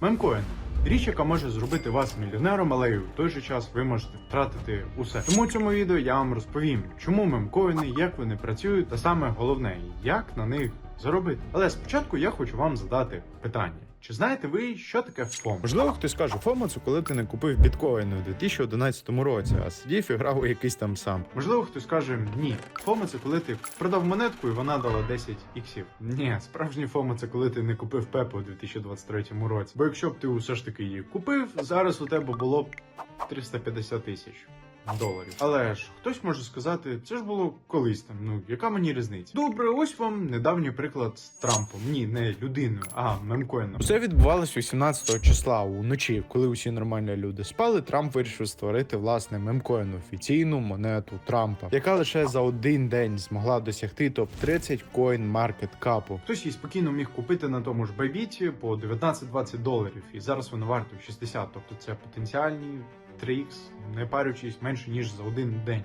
Мемкоін. Річ, яка може зробити вас мільйонером, але й в той же час ви можете втратити усе. Тому в цьому відео я вам розповім, чому мемкоїни, як вони працюють, та саме головне, як на них заробити. Але спочатку я хочу вам задати питання. Чи знаєте ви, що таке ФОМ? Можливо, хтось скаже, ФОМО це коли ти не купив біткоїни у 2011 році, а сидів і грав у якийсь там сам. Можливо, хтось каже ні. ФОМО це коли ти продав монетку і вона дала 10 іксів. Ні, справжній ФОМО це коли ти не купив Пепу у 2023 році. Бо якщо б ти усе ж таки її купив, зараз у тебе було б 350 тисяч. Доларів, але ж хтось може сказати, це ж було колись там. Ну яка мені різниця? Добре, ось вам недавній приклад з Трампом. Ні, не людиною, а мемкоїном. Все відбувалось 18 числа уночі, коли усі нормальні люди спали. Трамп вирішив створити власне мемкоін, офіційну монету Трампа, яка лише за один день змогла досягти топ 30 коін маркет капу. Хтось її спокійно міг купити на тому ж Байбіті по 19-20 доларів, і зараз вона вартує 60, тобто це потенціальні 3х, не парючись менше ніж за один день.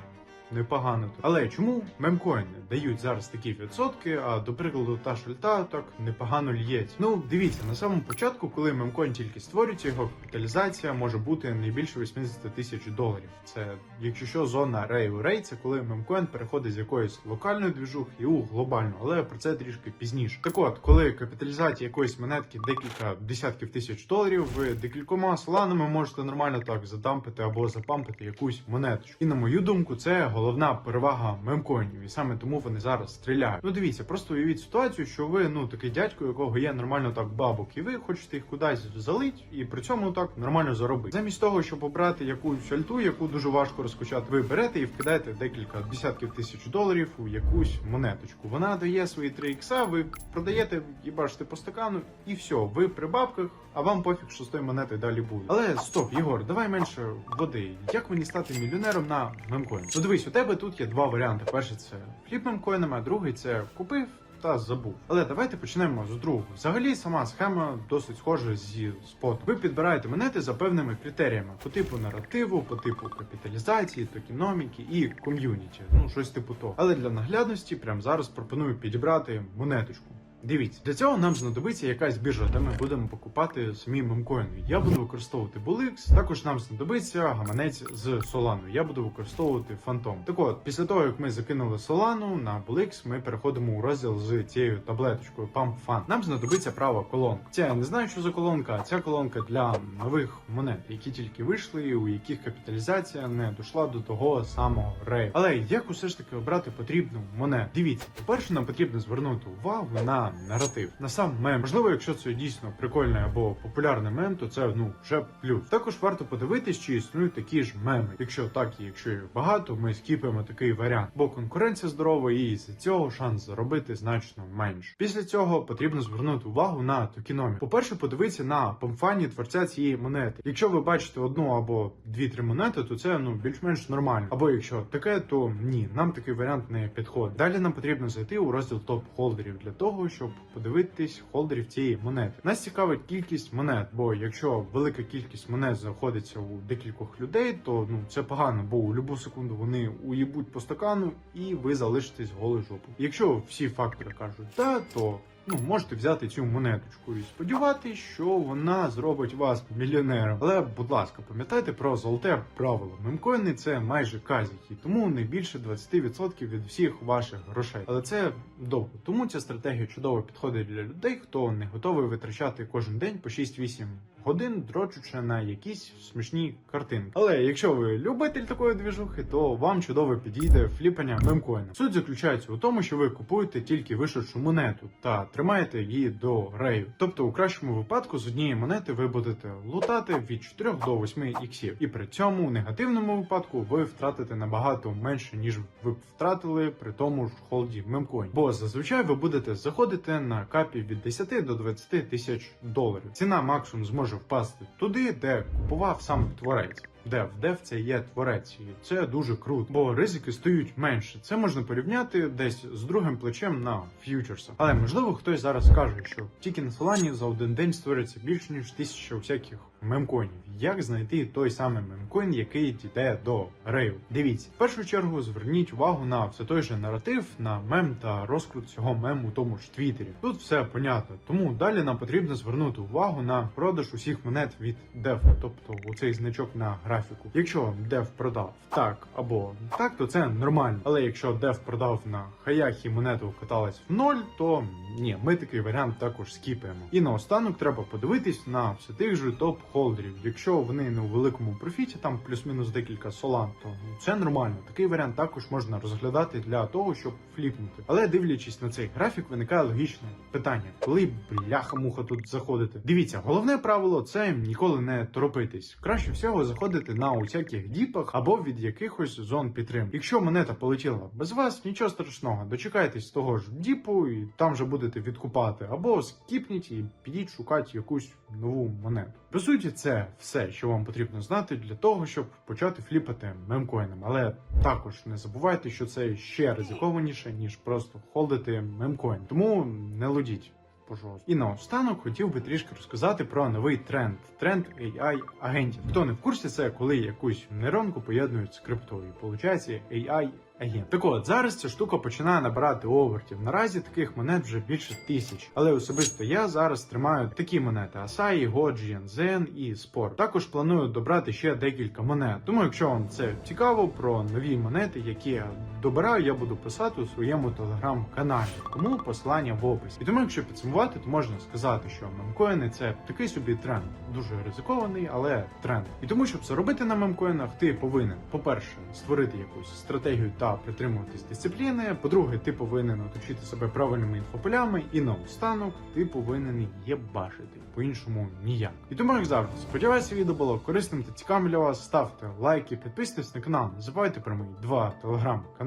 Непогано. Але чому мемкоїни дають зараз такі відсотки, а до прикладу та шульта так непогано лється? Ну дивіться, на самому початку, коли мемкоін тільки створюється, його капіталізація може бути не більше 80 тисяч доларів. Це якщо що, зона рею рей, це коли мемкоін переходить з якоїсь локальної двіжухи у глобальну, але про це трішки пізніше. Так от, коли капіталізація якоїсь монетки декілька десятків тисяч доларів, ви декількома соланами можете нормально так задампити або запампити якусь монеточку. І на мою думку, це головна перевага мемкоїнів, і саме тому вони зараз стріляють. Ну дивіться, просто уявіть ситуацію, що ви ну такий дядько, якого є нормально так бабок, і ви хочете їх кудись залить, і при цьому так нормально заробити. Замість того, щоб обрати якусь альту, яку дуже важко розкачати, ви берете і вкидаєте декілька десятків тисяч доларів у якусь монеточку. Вона дає свої 3 ікса, ви продаєте, їбашите по стакану, і все, ви при бабках, а вам пофіг, що з тої монети далі буде. Але стоп, Єгор, давай менше води. Як мені стати мільйонером на мемкоін? Ну дивись, тебе тут є два варіанти. Перший це фліпним коїнами, а другий це купив. Та забув. Але давайте почнемо з другого. Взагалі, сама схема досить схожа зі спотом. Ви підбираєте монети за певними критеріями по типу наративу, по типу капіталізації, токеноміки і ком'юніті. Ну щось типу того. Але для наглядності прямо зараз пропоную підібрати монеточку. Дивіться, для цього нам знадобиться якась біржа, де ми будемо покупати самі мемкоїни. Я буду використовувати Bulix, також нам знадобиться гаманець з Solana. Я буду використовувати Phantom. Так от, після того як ми закинули Solana на Bulix, ми переходимо у розділ з цією таблеточкою Pump Fund. Нам знадобиться права колонка. Ця я не знаю, що за колонка. а Ця колонка для нових монет, які тільки вийшли, у яких капіталізація не дійшла до того самого рею. Але як усе ж таки обрати потрібну монету? Дивіться, по-перше, нам потрібно звернути увагу на наратив. На сам мем. Можливо, якщо це дійсно прикольний або популярний мем, то це ну вже плюс. Також варто подивитись, чи існують такі ж меми. Якщо так і якщо їх багато, ми скіпаємо такий варіант, бо конкуренція здорова, і з цього шанс заробити значно менше. Після цього потрібно звернути увагу на токеномі. По-перше, подивитися на помфані творця цієї монети. Якщо ви бачите одну або дві-три монети, то це ну більш-менш нормально. Або якщо таке, то ні, нам такий варіант не підходить. Далі нам потрібно зайти у розділ топ холдерів для того, щоб подивитись холдерів цієї монети. Нас цікавить кількість монет, бо якщо велика кількість монет знаходиться у декількох людей, то ну це погано, бо у любу секунду вони уїбуть по стакану, і ви залишитесь голою жопу. Якщо всі фактори кажуть «да», то Ну, можете взяти цю монеточку і сподіватися, що вона зробить вас мільйонером. Але, будь ласка, пам'ятайте про золоте правило. Мемкоїни це майже казіки, тому не більше 20% від всіх ваших грошей. Але це довго. Тому ця стратегія чудово підходить для людей, хто не готовий витрачати кожен день по 6-8 годин, дрочучи на якісь смішні картинки. Але якщо ви любитель такої двіжухи, то вам чудово підійде фліпання мемкоїна. Суть заключається у тому, що ви купуєте тільки вишедшу монету та тримаєте її до рею. Тобто, у кращому випадку з однієї монети ви будете лутати від 4 до 8 іксів. І при цьому у негативному випадку ви втратите набагато менше, ніж ви б втратили при тому ж холді мемкоін. Бо зазвичай ви будете заходити на капі від 10 до 20 тисяч доларів. Ціна максимум зможе впасти туди, де купував сам творець. Дев. Дев це є творець, і це дуже круто, бо ризики стають менше. Це можна порівняти десь з другим плечем на ф'ючерсах. Але можливо хтось зараз скаже, що тільки на Солані за один день створиться більше ніж тисяча всяких мемкоїнів. Як знайти той самий мемкоін, який дійде до рею? Дивіться, в першу чергу зверніть увагу на все той же наратив, на мем та розкрут цього мему у тому ж Твіттері. Тут все понятно. Тому далі нам потрібно звернути увагу на продаж усіх монет від DEF, тобто оцей значок на графіку. Якщо DEF продав так або так, то це нормально. Але якщо DEF продав на хаях і монету каталась в ноль, то ні, ми такий варіант також скіпаємо. І наостанок треба подивитись на все тих же топ-холдерів. Якщо вони не у великому профіті, там плюс-мінус декілька солан, то це нормально. Такий варіант також можна розглядати для того, щоб фліпнути. Але дивлячись на цей графік, виникає логічне питання: коли бляха-муха тут заходити? Дивіться, головне правило це ніколи не торопитись. Краще всього заходити на усяких діпах або від якихось зон підтримки. Якщо монета полетіла без вас, нічого страшного. Дочекайтесь того ж діпу, і там же будете відкупати, або скіпніть і підіть шукати якусь нову монету. По суті, це все, що вам потрібно знати для того, щоб почати фліпати мемкоїнами. Але також не забувайте, що це ще ризикованіше, ніж просто холдити мемкоін. Тому не лудіть. Пожалуйста. І наостанок хотів би трішки розказати про новий тренд тренд AI агентів. Хто не в курсі, це коли якусь нейронку поєднують з криптою. Получається AI агент. Так от зараз ця штука починає набирати обертів. Наразі таких монет вже більше тисяч. Але особисто я зараз тримаю такі монети: Asahi, Goji, Zen і Sport. Також планую добрати ще декілька монет. Тому, якщо вам це цікаво про нові монети, які добираю, я буду писати у своєму телеграм-каналі. Тому посилання в описі. І тому, якщо підсумувати, то можна сказати, що мемкоїни це такий собі тренд, дуже ризикований, але тренд. І тому, щоб заробити на мемкоїнах, ти повинен, по-перше, створити якусь стратегію та притримуватись дисципліни. По-друге, ти повинен оточити себе правильними інфополями, і наостанок ти повинен єбашити. По-іншому ніяк. І тому, як завжди, сподіваюся, відео було корисним та цікавим для вас. Ставте лайки, підписуйтесь на канал. Не забувайте про мої два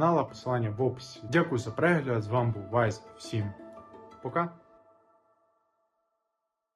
телеграм-канала, посилання в описі. Дякую за перегляд. З вами був Вайс. Всім пока.